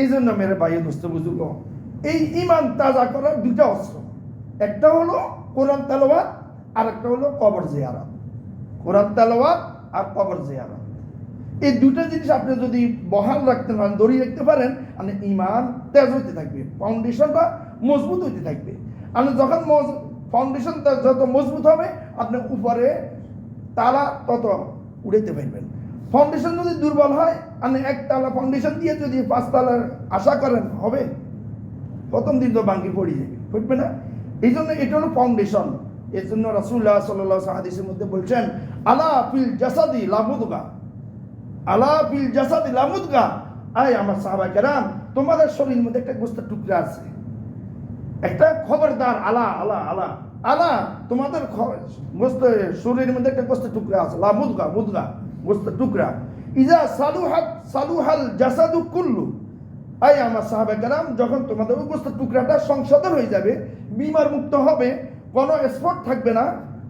এই জন্য মেরে ভাই দোস্ত বুজুর্গ। এই ইমান তাজা করার দুইটা অস্ত্র। একটা হলো কোরআন তেলাওয়াত আর একটা হলো কবর জিয়ারত কোরআন তেলাওয়াত আর কবর জিয়ারত এই দুটো জিনিস আপনি যদি বহাল রাখতে পারেন, ধরিয়ে রাখতে পারেন, আপনি ইমান তেজ হইতে থাকবে ফাউন্ডেশনটা মজবুত হইতে থাকবে। আপনি যখন ফাউন্ডেশন যত মজবুত হবে, আপনি উপরে তারা তত উড়াইতে পারবেন। ফাউন্ডেশন যদি দুর্বল হয়, আপনি একতলা ফাউন্ডেশন দিয়ে যদি পাঁচ তালার আশা করেন, হবে। প্রথম দিন তো বাঙ্গি পড়ে যাবে, ফুটবে না। এই জন্য এটা হলো ফাউন্ডেশন এর জন্য রাসুল্লাহ সাল্লাহ হাদিসের মধ্যে বলছেন, আলা ফিল জাসাদি লামুদগা আলা ফিল জাসাদি লামুদগা আয় আমার সাহাবা কেরাম, তোমাদের শরীর মধ্যে একটা গোস্তের টুকরা আছে। একটা খবরদার আলা আলা আলা আলা, তোমাদের খ- গোস্ত শরীরের মধ্যে একটা গোস্তের টুকরা আছে। লা মুদগা মুদগা। গোস্তের টুকরা। ইজা সালুহাত, সালুহাল জাসাদু কুল্লু। আই আমার সাহাবে কালাম যখন তোমাদের ওই গোস্তের টুকরাটা সংশোধন হয়ে যাবে, বিমার মুক্ত হবে, কোনো স্পট থাকবে না,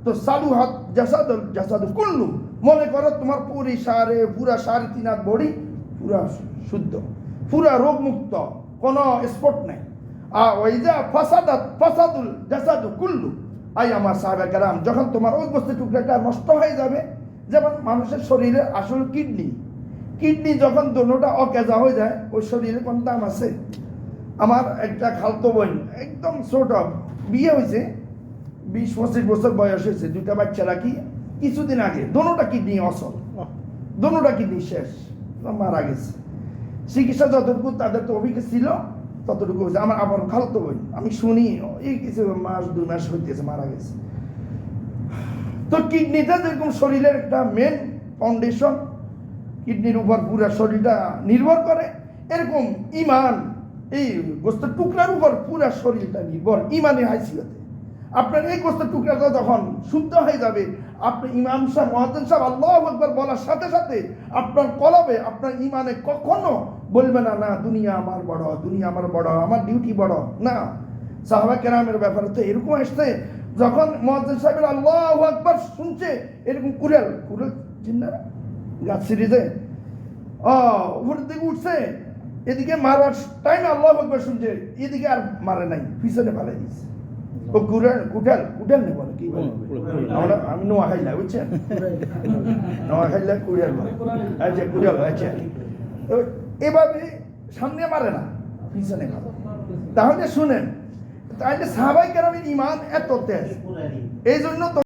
তো সালুহাত জাসাদুল, জাসাদু কুল্লু। মনে করো তোমার পুরি সারে, পুরা সাড়ে তিন হাত বডি, পুরা শুদ্ধ, পুরা রোগমুক্ত কোনো স্পট নেই। আর ওইজা ফাসাদাত, ফাসাদুল জাসাদু কুল্লু। আই আমার সাহাবে কালাম যখন তোমার ওই বস্তু টুকরাটা নষ্ট হয়ে যাবে যেমন মানুষের শরীরে আসল কিডনি কিডনি যখন দোনোটা অকেজা হয়ে যায় ওই শরীরে কোন দাম আছে? আমার একটা খালতো বোন একদম ছোট বিয়ে হয়েছে বিশ পঁচিশ বছর বয়স হয়েছে দুইটা বাচ্চা রাখি কিছুদিন আগে দোনোটা কিডনি অসল। দোনোটা কিডনি শেষ মারা গেছে। চিকিৎসা যতটুকু তাদের তো অভিজ্ঞতা ছিল ততটুকু হয়েছে। আমার আবার খালতো বোন আমি শুনি এই কিছু মাস দুই মাস হইতেছে মারা গেছে। তো কিডনিটা যেরকম শরীরের একটা মেন ফাউন্ডেশন কিডনির উপর পুরো শরীরটা নির্ভর করে, এরকম ইমান, এই গোস্তের টুকরার উপর পুরো শরীরটা নির্ভর ইমানের হাইসিয়তে। আপনার এই গোস্তের টুকরাটা যখন শুদ্ধ হয়ে যাবে, আপনি ইমাম সাহেব মহাজন সাহেব, আল্লাহ একবার বলার সাথে সাথে আপনার কলবে, আপনার ইমানে কখনো বলবে না না, দুনিয়া আমার বড়, দুনিয়া আমার বড়, আমার ডিউটি বড়। না। সাহাবা কেরামের ব্যাপারে তো এরকম আসছে যখন মহাজন সাহেবের আল্লাহ একবার শুনছে এরকম কুড়াল কুড়াল চিন্তা গাছ সিরিজে ও উপরের দিকে উঠছে এদিকে মারার টাইম আল্লাহ একবার শুনছে এদিকে আর মারে নাই পিছনে ফেলে দিচ্ছে ও কুড়াল কুটাল কুটাল নেই বলে কি বলে? আমরা আমি নোয়া খাইলা বুঝছেন? নোয়া খাইলা কুড়াল আচ্ছা কুড়াল আচ্ছা। এভাবে সামনে মারে না পিছনে মারে। তাহলে শুনেন তাহলে সাহাবাই কেরামের ইমান এত তেজ। এই জন্য